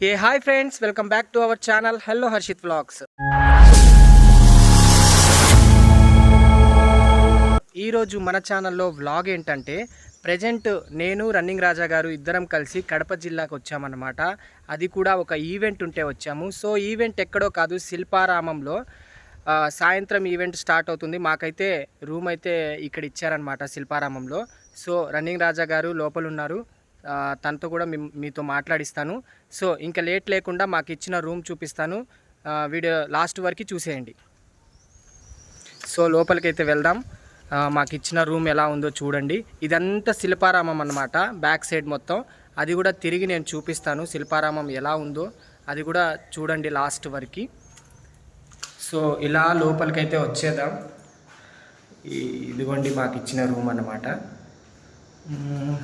A hi friends welcome back to our channel hello Harshit vlogs ఈరోజు మన ఛానల్లో vlog ఏంటంటే ప్రజెంట్ నేను రన్నింగ్ రాజా గారు ఇద్దరం కలిసి కడప జిల్లాకు వచ్చామన్నమాట. అది కూడా ఒక ఈవెంట్ ఉంటే వచ్చాము. సో ఈవెంట్ ఎక్కడో కాదు శిల్పారామంలో సాయంత్రం ఈవెంట్ స్టార్ట్ అవుతుంది. మాకైతే రూమ్ అయితే ఇక్కడ ఇచ్చారనమాట శిల్పారామంలో. సో రన్నింగ్ రాజా గారు లోపలున్నారు. తనతో కూడా మీతో మాట్లాడిస్తాను. సో ఇంకా లేట్ లేకుండా మాకు ఇచ్చిన రూమ్ చూపిస్తాను. వీడియో లాస్ట్ వరకు చూసేయండి. సో లోపలికైతే వెళ్దాం. మాకు ఇచ్చిన రూమ్ ఎలా ఉందో చూడండి. ఇదంతా శిల్పారామం అన్నమాట బ్యాక్ సైడ్ మొత్తం. అది కూడా తిరిగి నేను చూపిస్తాను శిల్పారామం ఎలా ఉందో. అది కూడా చూడండి లాస్ట్ వరకు. సో ఇలా లోపలికైతే వచ్చేద్దాం. ఇదిగోండి మాకు ఇచ్చిన రూమ్ అన్నమాట.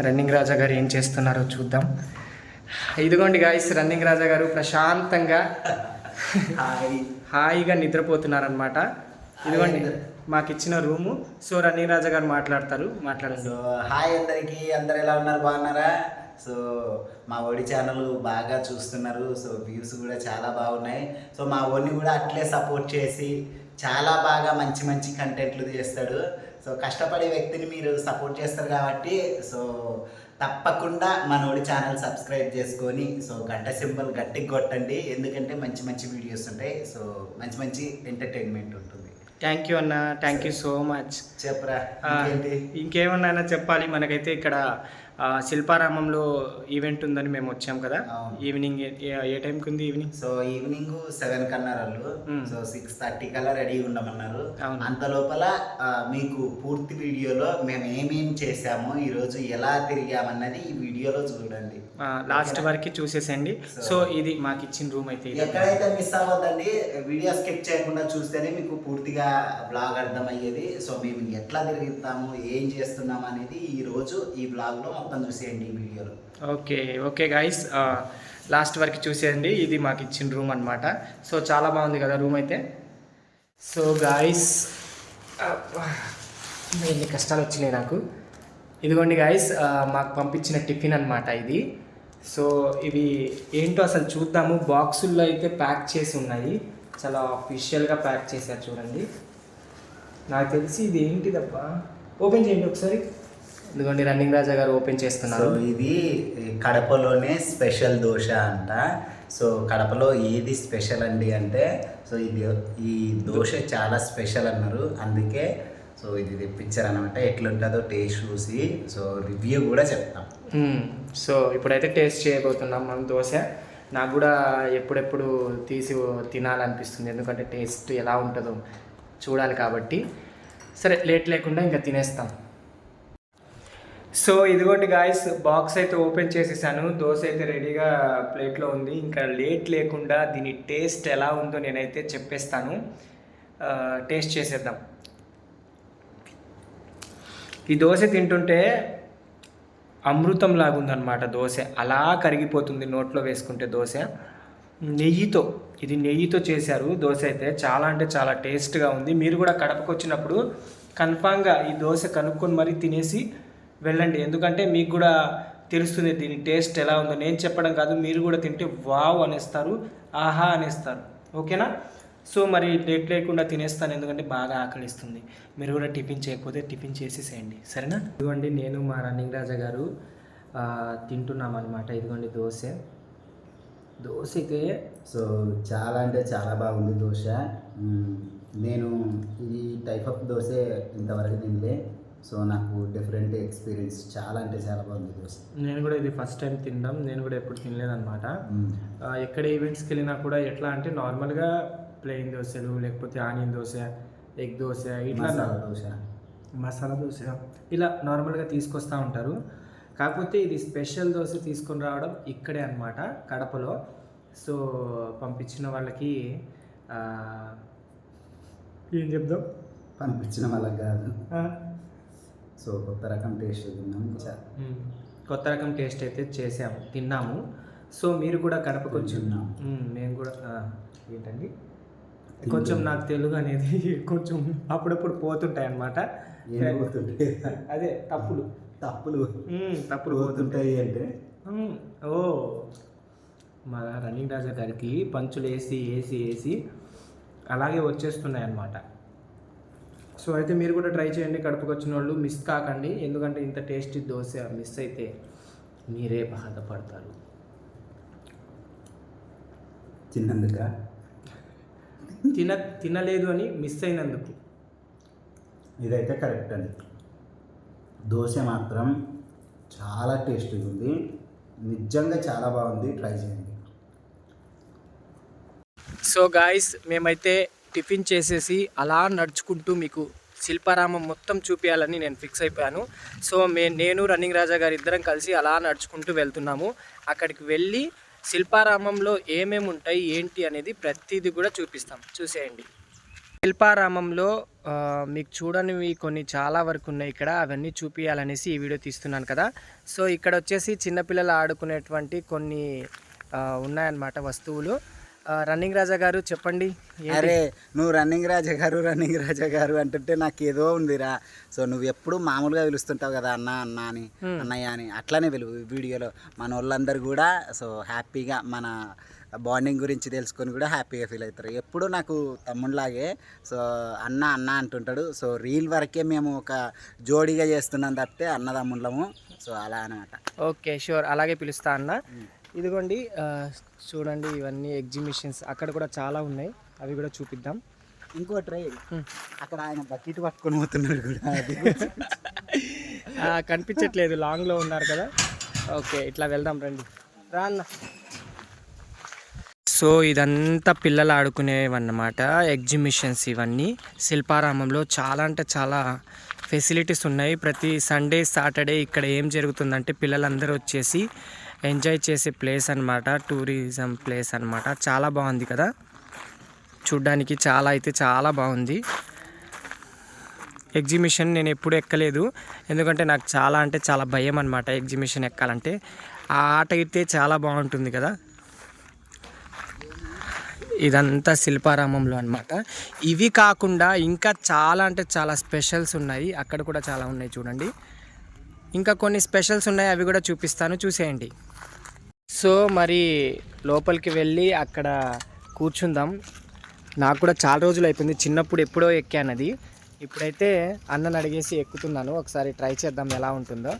రన్నింగ్ రాజా గారు ఏం చేస్తున్నారో చూద్దాం. ఇదిగోండి గాయస్ రన్నింగ్ రాజా గారు ప్రశాంతంగా హాయ్. హాయిగా నిద్రపోతున్నారనమాట ఇదిగోండి మాకు ఇచ్చిన రూము. సో రన్నింగ్ రాజా గారు మాట్లాడతారు. మాట్లాడండి. సో హాయ్ అందరికి. అందరు ఎలా ఉన్నారు? బాగున్నారా? సో మా ఓడి ఛానల్ బాగా చూస్తున్నారు. సో వ్యూస్ కూడా చాలా బాగున్నాయి. సో మా ఓడిని కూడా అట్లే సపోర్ట్ చేసి చాలా బాగా మంచి మంచి కంటెంట్లు చేస్తాడు. సో కష్టపడే వ్యక్తిని మీరు సపోర్ట్ చేస్తారు కాబట్టి సో తప్పకుండా మనోడి ఛానల్ సబ్స్క్రైబ్ చేసుకొని సో గంట సింబల్ గట్టికి కొట్టండి. ఎందుకంటే మంచి మంచి వీడియోస్ ఉంటాయి. సో మంచి మంచి ఎంటర్టైన్మెంట్ ఉంటుంది. థ్యాంక్ యూ అన్న. థ్యాంక్ యూ సో మచ్ చెప్పరా ఇంకేమన్నా చెప్పాలి? మనకైతే ఇక్కడ శిల్పారామంలో ఈవెంట్ ఉందని మేము వచ్చాం కదా. ఈవినింగ్ ఏ- టైంకి ఉంది ఈవినింగ్ సో ఈవినింగ్ సెవెన్ కన్నారు వాళ్ళు మ్మ్. సో సిక్స్ థర్టీ కల్లా రెడీ ఉండమన్నారు. అంత లోపల మీకు పూర్తి వీడియోలో మేము ఏమేం చేసామో ఈరోజు ఎలా తిరిగామన్నది ఈ వీడియోలో చూడండి లాస్ట్ వరకు చూసేసండి సో ఇది మాకు ఇచ్చిన రూమ్ అయితే. ఎక్కడైతే మిస్ అవ్వద్దండి వీడియో స్కిప్ చేయకుండా చూస్తేనే మీకు పూర్తిగా బ్లాగ్ అర్థమయ్యేది సో మేము ఎట్లా తిరుగుతాము ఏం చేస్తున్నాము అనేది ఈ రోజు ఈ బ్లాగ్లో మొత్తం చూసేయండి ఈ వీడియోలో. ఓకే ఓకే గాయస్ లాస్ట్ వరకు చూసేయండి. ఇది మాకు ఇచ్చిన రూమ్ అనమాట సో చాలా బాగుంది కదా రూమ్ అయితే. సో గాయస్ ఎన్ని కష్టాలు వచ్చినాయి నాకు. ఇదిగోండి గాయస్ మాకు పంపించిన టిఫిన్ అనమాట ఇది. సో ఇవి ఏంటో అసలు చూద్దాము. బాక్సుల్లో అయితే ప్యాక్ చేసి ఉన్నాయి. చాలా అఫీషియల్గా ప్యాక్ చేశారు చూడండి. నాకు తెలిసి ఇది ఏంటిదబ్బా? ఓపెన్ చేయండి ఒకసారి. ఇదిగోండి రన్నింగ్ రాజా గారు ఓపెన్ చేస్తున్నారు. ఇది కడపలోనే స్పెషల్ దోశ అంట. సో కడపలో ఏది స్పెషల్ అండి అంటే సో ఇది ఈ దోశ చాలా స్పెషల్ అన్నారు. అందుకే సో ఇది తెప్పించారు అనమాట ఎట్లుంటుందో టేస్ట్ చూసి సో రివ్యూ కూడా చెప్తాం. సో ఇప్పుడైతే టేస్ట్ చేయబోతున్నాం మనం దోశ. నాకు కూడా ఎప్పుడెప్పుడు తీసి తినాలనిపిస్తుంది. ఎందుకంటే టేస్ట్ ఎలా ఉంటుందో చూడాలి కాబట్టి. సరే లేట్ లేకుండా ఇంకా తినేస్తాం. సో ఇదిగోండి గాయస్ బాక్స్ అయితే ఓపెన్ చేసేసాను. దోశ అయితే రెడీగా ప్లేట్లో ఉంది. ఇంకా లేట్ లేకుండా దీని టేస్ట్ ఎలా ఉందో నేనైతే చెప్పేస్తాను. టేస్ట్ చేసేద్దాం. ఈ దోశ తింటుంటే అమృతం లాగుందనమాట దోశ. అలా కరిగిపోతుంది నోట్లో వేసుకుంటే దోశ. నెయ్యితో ఇది నెయ్యితో చేశారు దోశ అయితే. చాలా అంటే చాలా టేస్ట్గా ఉంది. మీరు కూడా కడపకు వచ్చినప్పుడు కన్ఫామ్గా ఈ దోశ కనుక్కొని మరీ తినేసి వెళ్ళండి. ఎందుకంటే మీకు కూడా తెలుస్తుంది దీని టేస్ట్ ఎలా ఉందో. నేను చెప్పడం కాదు మీరు కూడా తింటే వావ్ అనేస్తారు ఆహా అనేస్తారు. ఓకేనా? సో మరి లేట్ లేకుండా తినేస్తాను ఎందుకంటే బాగా ఆకలిస్తుంది. మీరు కూడా టిఫిన్ చేయకపోతే టిఫిన్ చేసేసేయండి. సరేనా? ఇదిగోండి నేను మా రన్నింగ్ రాజా గారు తింటున్నాం అనమాట ఇదిగోండి దోశ. దోశకే సో చాలా అంటే చాలా బాగుంది దోశ. నేను ఇది టైప్ ఆఫ్ దోశ ఇంతవరకు తినలే. సో నాకు డిఫరెంట్ ఎక్స్పీరియన్స్ చాలా అంటే చాలా బాగుంది దోశ నేను కూడా ఇది ఫస్ట్ టైం తినడం నేను కూడా ఎప్పుడు తినలేదన్నమాట. ఎక్కడ ఈవెంట్స్కి వెళ్ళినా కూడా ఎట్లా అంటే నార్మల్గా ప్లెయిన్ దోశలు లేకపోతే ఆనియన్ దోశ ఎగ్ దోశ ఇట్లా దోశ. మసాలా దోశ. ఇలా నార్మల్గా తీసుకొస్తూ ఉంటారు. కాకపోతే ఇది స్పెషల్ దోశ తీసుకొని రావడం ఇక్కడే అన్నమాట కడపలో. సో పంపించిన వాళ్ళకి ఏం చెప్దాం? పంపించిన వాళ్ళకి కాదు. సో కొత్త రకం టేస్ట్ తిన్నాం చా- మ్, కొత్త రకం టేస్ట్ అయితే చేసాము తిన్నాము. సో మీరు కూడా కడపకు వచ్చి తిన్నాం. మ్, మేము కూడా ఏంటండి? కొంచెం నాకు తెలుగు అనేది కొంచెం అప్పుడప్పుడు పోతుంటాయి పోతుంటాయి? అదే తప్పులు. తప్పులు. తప్పులు పోతుంటాయి అంటే? ఓ మా రన్నింగ్ రాజా గారికి పంచులు వేసి వేసి వేసి అలాగే వచ్చేస్తున్నాయి అన్నమాట సో అయితే మీరు కూడా ట్రై చేయండి కడుపుకు వచ్చిన వాళ్ళు మిస్ కాకండి. ఎందుకంటే ఇంత టేస్టీ దోశ మిస్ అయితే మీరే బాధపడతారు చిన్నందుక తిన తినలేదు అని మిస్ అయినందుకు. ఇదైతే కరెక్ట్ అండి. దోశ మాత్రం చాలా టేస్టీగా ఉంది. నిజంగా చాలా బాగుంది. ట్రై చేయండి. సో గాయస్ మేమైతే టిఫిన్ చేసేసి అలా నడుచుకుంటూ మీకు శిల్పారామం మొత్తం చూపించాలని నేను ఫిక్స్ అయిపోయాను. సో మే నేను రన్నింగ్ రాజా గారు ఇద్దరం కలిసి అలా నడుచుకుంటూ వెళ్తున్నాము. అక్కడికి వెళ్ళి శిల్పారామంలో ఏమేమి ఉంటాయి ఏంటి అనేది ప్రతిదీ కూడా చూపిస్తాం. చూసేయండి. శిల్పారామంలో మీకు చూడనివి కొన్ని చాలా వరకు ఉన్నాయి ఇక్కడ. అవన్నీ చూపించాలనేసి ఈ వీడియో తీస్తున్నాను కదా. సో ఇక్కడ వచ్చేసి చిన్నపిల్లలు ఆడుకునేటువంటి కొన్ని ఉన్నాయన్నమాట వస్తువులు. రన్నింగ్ రాజా గారు చెప్పండి? అరే నువ్వు రన్నింగ్ రాజా గారు రన్నింగ్ రాజా గారు అంటుంటే నాకు ఏదో ఉందిరా. సో నువ్వు ఎప్పుడు మామూలుగా పిలుస్తుంటావు కదా అన్న అన్న అని అన్నయ్య అని అట్లానే పిలువు వీడియోలో. మన వాళ్ళందరూ కూడా సో హ్యాపీగా మన బాండింగ్ గురించి తెలుసుకొని కూడా హ్యాపీగా ఫీల్ అవుతారు. ఎప్పుడు నాకు తమ్ముళ్ళలాగే సో అన్న అన్న అంటుంటాడు. సో రీల్ వరకే మేము ఒక జోడీగా చేస్తున్నాం తప్పితే అన్నదమ్ముళ్ళము సో అలా అనమాట ఓకే షూర్. అలాగే పిలుస్తా అన్న. ఇదిగోండి చూడండి ఇవన్నీ ఎగ్జిబిషన్స్ అక్కడ కూడా చాలా ఉన్నాయి. అవి కూడా చూపిద్దాం. ఇంకో ట్రై. అక్కడ ఆయన బకెట్ పట్టుకొని పోతున్నాడు కూడా. కనిపించట్లేదు. లాంగ్లో ఉన్నారు కదా. ఓకే ఇట్లా వెళ్దాం రండి. రా అన్న. సో ఇదంతా పిల్లలు ఆడుకునేవన్నమాట. ఎగ్జిబిషన్స్ ఇవన్నీ. శిల్పారామంలో చాలా అంటే చాలా ఫెసిలిటీస్ ఉన్నాయి. ప్రతి సండే సాటర్డే ఇక్కడ ఏం జరుగుతుందంటే పిల్లలందరూ వచ్చేసి ఎంజాయ్ చేసే ప్లేస్ అన్నమాట టూరిజం ప్లేస్ అన్నమాట. చాలా బాగుంది కదా? చూడ్డానికి చాలా అయితే చాలా బాగుంది. ఎగ్జిబిషన్ నేను ఎప్పుడు ఎక్కలేదు. ఎందుకంటే నాకు చాలా అంటే చాలా భయం అనమాట ఎగ్జిబిషన్ ఎక్కాలంటే. ఆ ఆట అయితే చాలా బాగుంటుంది కదా? ఇదంతా శిల్పారామంలో అనమాట ఇవి కాకుండా ఇంకా చాలా అంటే చాలా స్పెషల్స్ ఉన్నాయి. అక్కడ కూడా చాలా ఉన్నాయి చూడండి. ఇంకా కొన్ని స్పెషల్స్ ఉన్నాయి అవి కూడా చూపిస్తాను. చూసేయండి. సో మరి లోపలికి వెళ్ళి అక్కడ కూర్చుందాం. నాకు కూడా చాలా రోజులు అయిపోయింది. చిన్నప్పుడు ఎప్పుడో ఎక్కాను అది ఇప్పుడైతే అన్నను అడిగేసి ఎక్కుతున్నాను. ఒకసారి ట్రై చేద్దాం ఎలా ఉంటుందో.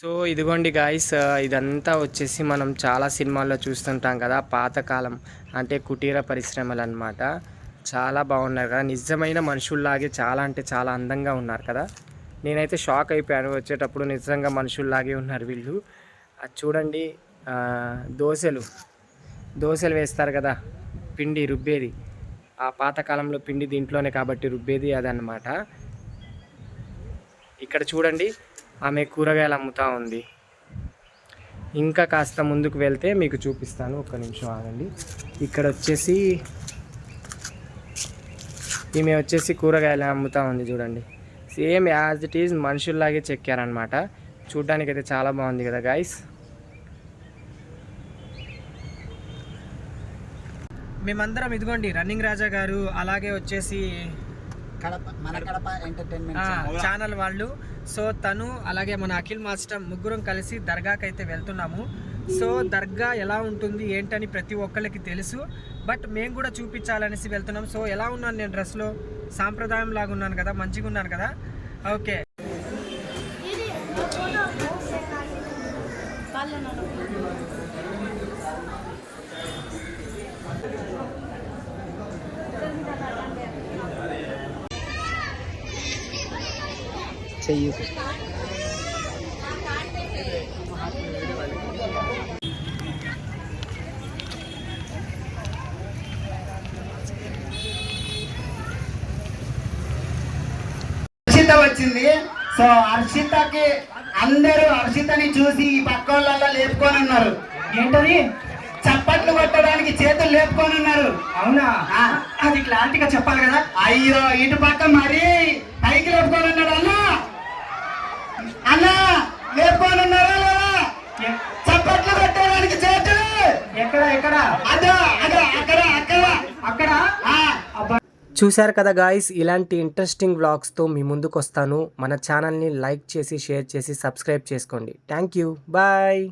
సో ఇదిగోండి గాయస్ ఇదంతా వచ్చేసి మనం చాలా సినిమాల్లో చూస్తుంటాం కదా పాతకాలం అంటే కుటీర పరిశ్రమలు అన్నమాట చాలా బాగున్నారు కదా నిజమైన మనుషుల్లాగే చాలా అంటే చాలా అందంగా ఉన్నారు కదా. నేనైతే షాక్ అయిపోయాను వచ్చేటప్పుడు నిజంగా మనుషుల్లాగే ఉన్నారు వీళ్ళు. అది చూడండి దోశలు. దోశలు వేస్తారు కదా పిండి రుబ్బేది. ఆ పాతకాలంలో పిండి దీంట్లోనే కాబట్టి రుబ్బేది అదనమాట ఇక్కడ చూడండి ఆమె కూరగాయలు అమ్ముతూ ఉంది. ఇంకా కాస్త ముందుకు వెళ్తే మీకు చూపిస్తాను. ఒక్క నిమిషం ఆగండి. ఇక్కడ వచ్చేసి ఈమె వచ్చేసి కూరగాయలు అమ్ముతూ ఉంది చూడండి. సేమ్ యాజ్ ఇట్ ఈజ్ మనుషుల్లాగే చెక్కారనమాట చూడ్డానికి అయితే చాలా బాగుంది కదా గాయస్ మేమందరం ఇదిగోండి రన్నింగ్ రాజా గారు అలాగే వచ్చేసి ఛానల్ వాళ్ళు. సో తను అలాగే మన అఖిల్ మాస్టర్ ముగ్గురం కలిసి దర్గాకి అయితే వెళ్తున్నాము. సో దర్గా ఎలా ఉంటుంది ఏంటని ప్రతి ఒక్కళ్ళకి తెలుసు. బట్ మేము కూడా చూపించాలనేసి వెళ్తున్నాం. సో ఎలా ఉన్నాను నేను డ్రెస్లో? సాంప్రదాయం లాగా ఉన్నాను కదా మంచిగా ఉన్నాను కదా? ఓకే. చెయ్యకు వచ్చింది. సో హర్షితకి అందరూ హర్షితని చూసి ఈ పక్క వాళ్ళ లేపుకొని ఉన్నారు ఏంటది? చప్పట్లు కొట్టడానికి చేతులు లేపుకొని ఉన్నారు అవునా అది క్లారిటీగా చెప్పాలి కదా. అయ్యో ఇటు పక్క మరీ పైకి లేపుకొని ఉన్నాడు అన్నా. చూశారు కదా గాయస్ ఇలాంటి ఇంట్రెస్టింగ్ వ్లాగ్స్తో మీ ముందుకు వస్తాను మన ఛానల్ని లైక్ చేసి షేర్ చేసి సబ్స్క్రైబ్ చేసుకోండి. Thank you bye